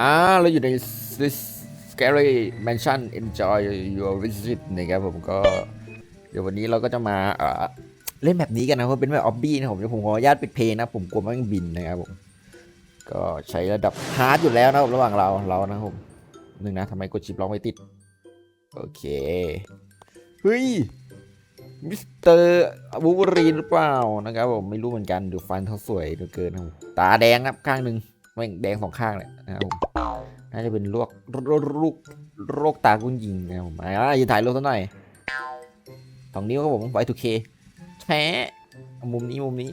อ่าเราอยู่ใน this scary mansion enjoy your visit นะครับผมก็ เดี๋ยววันนี้เราก็จะมาเล่นแบบนี้กันนะเพราะเป็นแบบออบบี้นะผมเดี๋ยวผมขออนุญาตปิดเพลงนะ ผมกลัวมันบินนะครับผม ก็ใช้ระดับฮาร์ดอยู่แล้วนะระหว่างเราเรานะผมหนึ่งนะทำไมกดชิปล็อกไม่ติด โอเค เฮ้ยมิสเตอร์บูบรีนหรือเปล่านะครับผมไม่รู้เหมือนกันดูฟันเขาสวยเหลือเกินตาแดงครับข้างหนึ่งไม่งแดงสองข้างเลยนะครับผม น่าจะเป็นโรคโรคโรคโรคตากุ้งยิงนะผมอ่ายืนถ่ายรูปซะหน่อยสองนิ้วครับผมไว้ทูเคแชะมุมนี้มุมนี้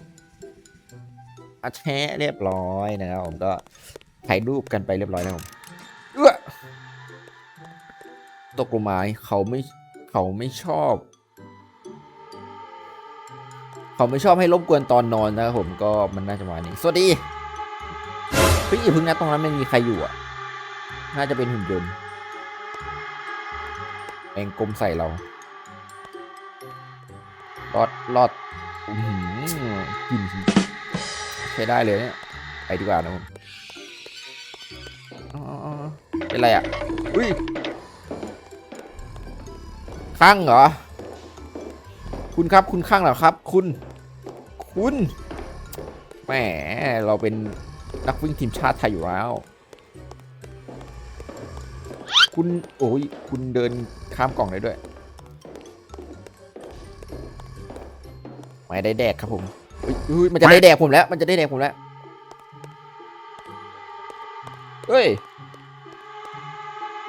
อแชะเรียบร้อยนะครับผมก็ถ่ายรูปกันไปเรียบร้อยแล้วผมตกลงมาเขาไม่เขาไม่ชอบ เขาไม่ชอบให้รบกวนตอนนอนนะครับผมก็มันน่าจะมานี้สวัสดีเฮ้ยอย่าพึ่งนะตรงนั้นไม่มีใครอยู่อะ น่าจะเป็นหุ่นยนต์แองกลมใส่เราลอดลอดอื้อหือกลินใช้ได้เลยเนี่ยไปดีกว่านะผมเป็นไรอะ อุ้ยข้างเหรอ คุณครับคุณข้างเหรอครับ คุณ คุณแหมเราเป็นนักวิ่งทีมชาติไทยอยู่แล้ว คุณโอ้ยคุณเดินข้ามกล่องได้ด้วย ไม่ได้แดกครับผมอุ๊ยอุ๊ยมันจะได้แดกผมแล้ว มันจะได้แดกผมแล้ว เฮ้ย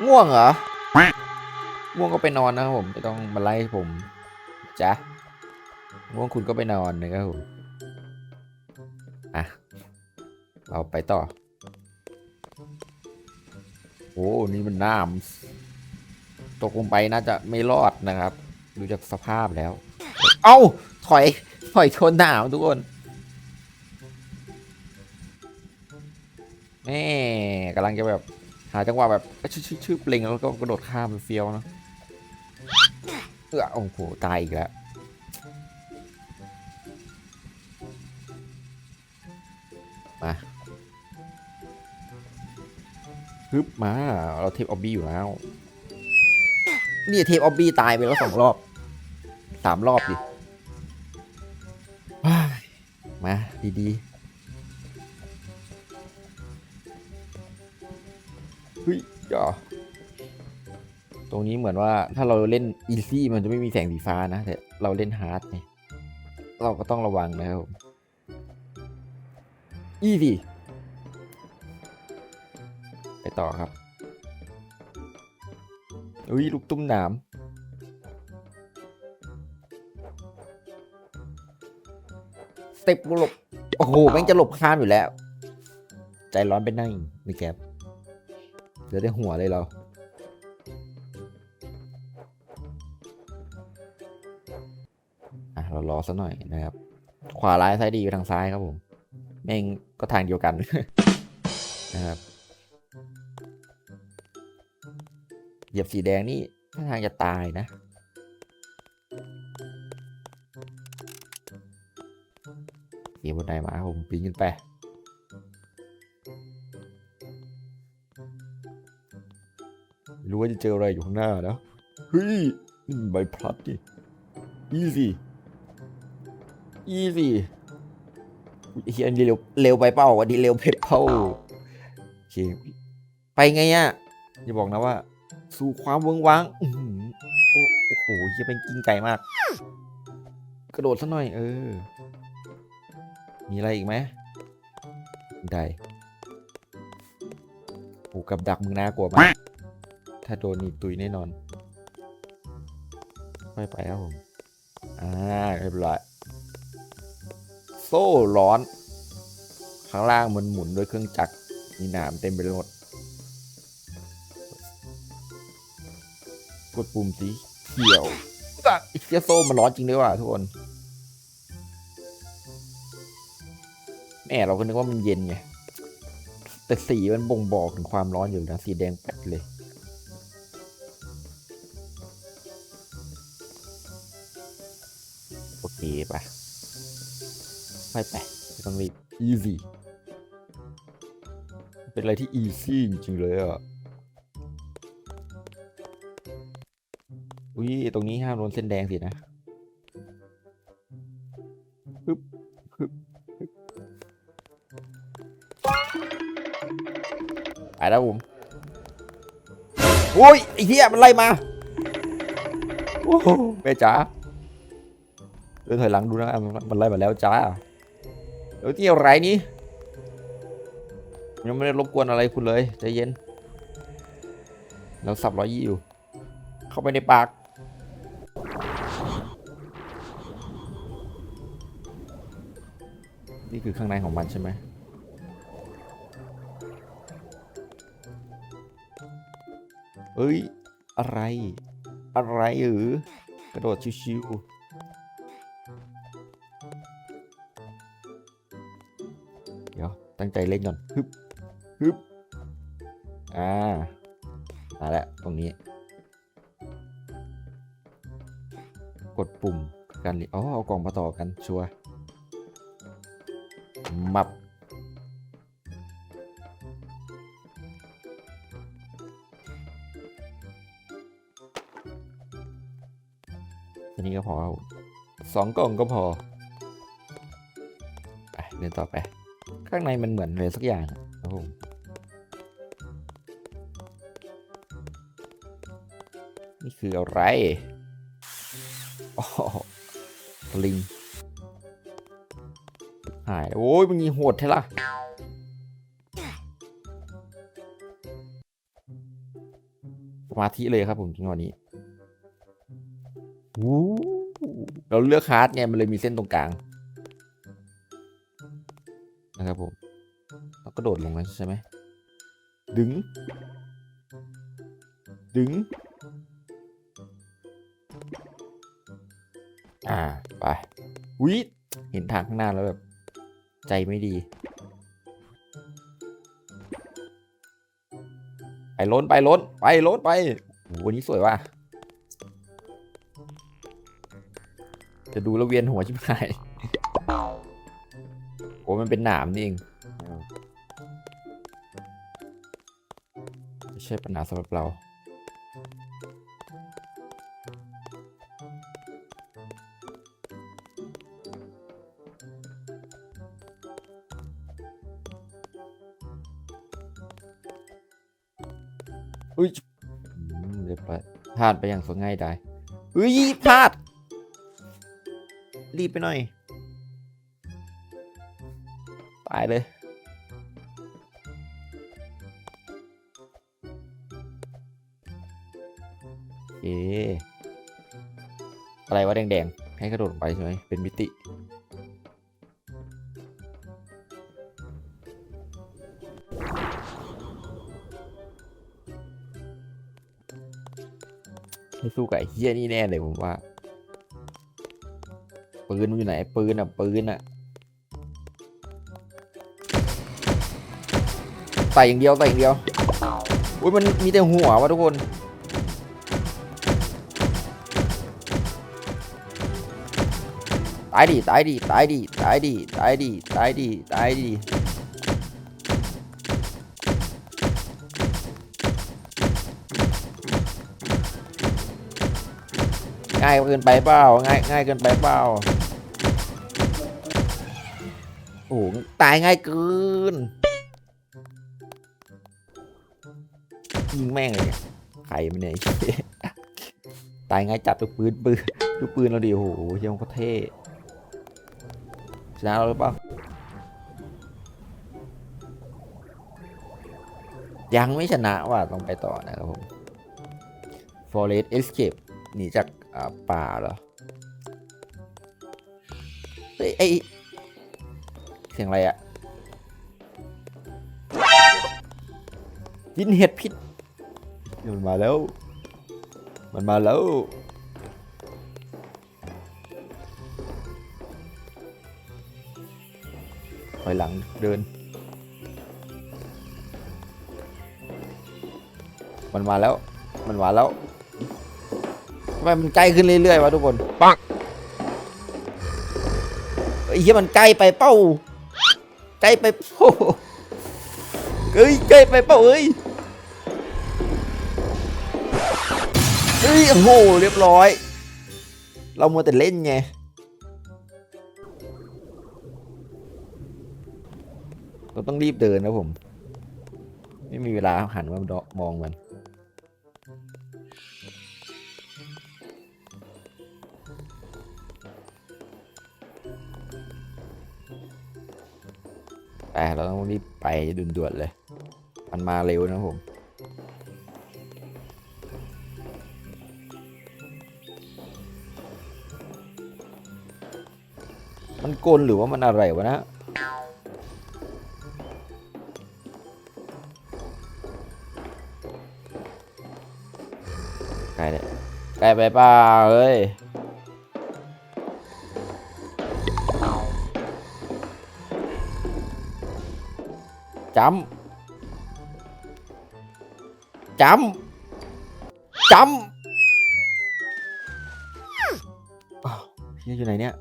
ง่วงเหรอ ง่วงก็ไปนอนนะครับผมไม่ต้องมาไล่ผมจ้ะง่วงคุณก็ไปนอนนะครับผม อะ เราไปต่อโอ้นี่มันน้ำตกลงไปน่าจะไม่รอดนะครับ ดูจากสภาพแล้ว เอ้า ถอย ถอยชนหนาวทุกคนแม่กำลังจะแบบ หาจังหวะแบบชึบชึบชึบเล็งแล้วก็กระโดดข้ามไปเฟี้ยวเนะเออโอ้โหตายอีกแล้วมา ฮึบมาเราเทปออบบี้อยู่แล้วนี่เทปออบบี้ตายไปแล้วสองรอบสามรอบดิว้ายมาดีๆเฮ้ยจ่อตรงนี้เหมือนว่าถ้าเราเล่นอีซี่มันจะไม่มีแสงสีฟ้านะ แต่เราเล่นฮาร์ดเนี่ยเราก็ต้องระวังนะครับผมอีสิไป ต่อครับอุ้ยลูกตุ้มหนามสเต็ปหลบ โอ้โหแม่งจะหลบข้ามอยู่แล้ว ใจร้อนไปนั่งมีแกบเดี๋ยวได้หัวเลยเราอะเรารอสักหน่อยนะครับ ขวาร้ายซ้ายดีไปทางซ้ายครับผมแม่งก็ทางเดียวกันนะครับ เหยียบสีแดงนี่ท่าทางจะตายนะ เกียบนไดมาผมปีนขึ้นไปรู้ว่าจะเจออะไรอยู่ข้างหน้านะเฮ้ยนี่ใบพลัดดิ easy easy เฮียอันนี้เร็วเร็วไปเปล่าวันนี้เร็วไปเปล่าโอเคไปไงอะอย่าบอกนะว่า สู่ความเวิงว้างโอ้โอ้โหเฮียเป็นกิ้งไก่มาก กระโดดซะหน่อย เออ มีอะไรอีกไหมได้โอ้กับดักมึงน่ากลัวมาก ถ้าโดนนี่ตุยแน่นอนไม่ไปครับผม อ่าเรียบร้อยโซ่ร้อน ข้างล่างมันหมุนด้วยเครื่องจักรมีหนามเต็มไปหมด กดปุ่มสีเขียวอะไอ้เหี้ยโซ่มันร้อนจริงด้วยว่ะทุกคน แม่เราก็นึกว่ามันเย็นไง แต่สีมันบ่งบอกถึงความร้อนอยู่นะสีแดงแป๊ดเลย โอเคปะไปไปไม่ต้องรีบ easy เป็นอะไรที่อีซี่จริงๆเลยอะ อุ้ยตรงนี้ห้ามโดนเส้นแดงสินะปึ๊บปึ๊บไปแล้วผมโอ้ยไอ้เหี้ยมันไล่มาโอ้โหแม่จ๋าเดินถอยหลังดูนะมันมันไล่มาแล้วจ้าเดี๋ยวที่อะไรนี้ยังไม่ได้รบกวนอะไรคุณเลยใจเย็นเราสับร้อยยี่อยู่ เข้าไปในปาก นี่คือข้างในของมันใช่ไหมเอ้ย อะไร อะไรหรือกระโดดชิวๆ เดี๋ยว ตั้งใจเล่นก่อนฮึบฮึบอ่า มาแล้วตรงนี้ กดปุ่มการรีอ๋อ เอากล่องมาต่อกันชัวร์ มับอันนี้ก็พอสองกล่องก็พอ ไปเดินต่อไป ข้างในมันเหมือนอะไรสักอย่างครับผมนี่คืออะไร อ๋อลิง หาย โอ้ยมันยิงโหดเท่ล่ะสมาธิเลยครับผมจริงวันนี้เราเลือกฮาร์ดไงมันเลยมีเส้นตรงกลาง นะครับผมเราก็โดดลงแล้วใช่ไหมดึง ดึง อ่า ไปวิเห็นทางข้างหน้าแล้วแบบ ใจไม่ดี ไปล้นไปล้นไปล้นไปโหวันนี้สวยว่ะจะดูแล้วเวียนหัวชิบหายโอ้มันเป็นหนามนี่เองไม่ใช่ปัญหาสำหรับเรา อุ้ยเรียบร้อยพลาดไปอย่างสง่ายได้อุ้ยพลาด รีบไปหน่อย ตายเลยเออะไรวะแดงๆ ให้กระโดดไปใช่ไหมเป็นมิติ ให้สู้กับไอ้เฮียนี่แน่เลยผมว่า ปืนมันอยู่ไหนปืนอะ ปืนอะใส่อย่างเดียวใส่อย่างเดียวอุ้ยมันมีแต่หัววะทุกคนตายดิตายดิตายดิตายดิตายดิตายดิตายดิ ง่ายเกินไปเปล่าง่ายง่ายเกินไปเปล่าโอ้โหตายง่ายเกินยิงแม่งเลยเนี่ยใครมันเนี่ยตายง่ายจัดดูปืนปืนดูปืนเราดิโอ้โหเชี่ยมันก็เท่ชนะเราหรือเปล่ายังไม่ชนะว่ะต้องไปต่อนะครับผม Forest Escape หนีจาก อ่าป่าเหรอเฮ้ยไอเสียงอะไรอะยินเห็ดพิษมันมาแล้ว มันมาแล้วถอยหลังเดิน มันมาแล้ว มันมาแล้ว ทำไมมันใกล้ขึ้นเรื่อยๆวะทุกคนปังไอ้เหี้ยมันใกล้ไปเป้าใกล้ไปโอ้โหเกิเอ้ยใกล้ไปเปล่าเอ้ยเอ้ยโอ้โหเรียบร้อย เรามัวแต่เล่นไงเราต้องรีบเดินนะผม ไม่มีเวลาหันมามองมัน แต่เราต้องรีบไปด่วนๆเลย มันมาเร็วนะผมมันกลหรือว่ามันอะไรวะนะไกลเลยไกลไปเปล่าเอ้ย จำจำจำอ้าวเฮียอยู่ไหนเนี่ย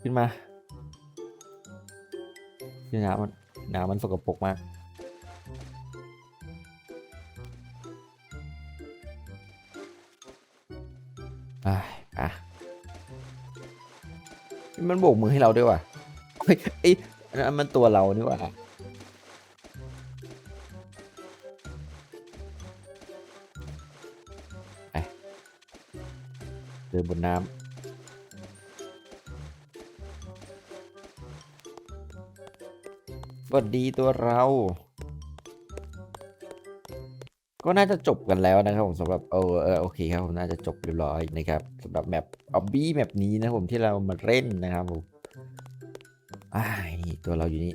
ขึ้นมาเฮียน้ำมันน้ำมันสกปรกมาก มันโบกมือให้เราด้วยว่ะไอ้นั้นมันตัวเรานี่ว่ะเดินบนน้ำสวัสดีตัวเรา ก็น่าจะจบกันแล้วนะครับผมสำหรับเออเออโอเคครับผมน่าจะจบเรียบร้อยนะครับสำหรับแมปออบบี้แมปนี้นะครับผมที่เรามาเล่นนะครับผมอ่านี่ตัวเราอยู่นี่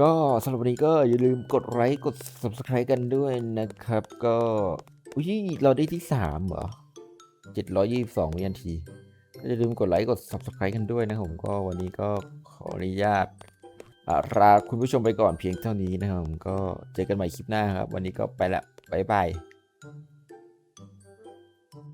ก็สำหรับวันนี้ก็อย่าลืมกดไลค์กด subscribe กันด้วยนะครับ ก็อุ้ยเราได้ที่สามเหรอเจ็ดร้อยยี่สิบสองวินาทีก็อย่าลืมกดไลค์กด subscribe กันด้วยนะครับผมก็วันนี้ก็ขออนุญาต ลาคุณผู้ชมไปก่อนเพียงเท่านี้นะครับผมก็เจอกันใหม่คลิปหน้าครับ วันนี้ก็ไปละบ๊ายบาย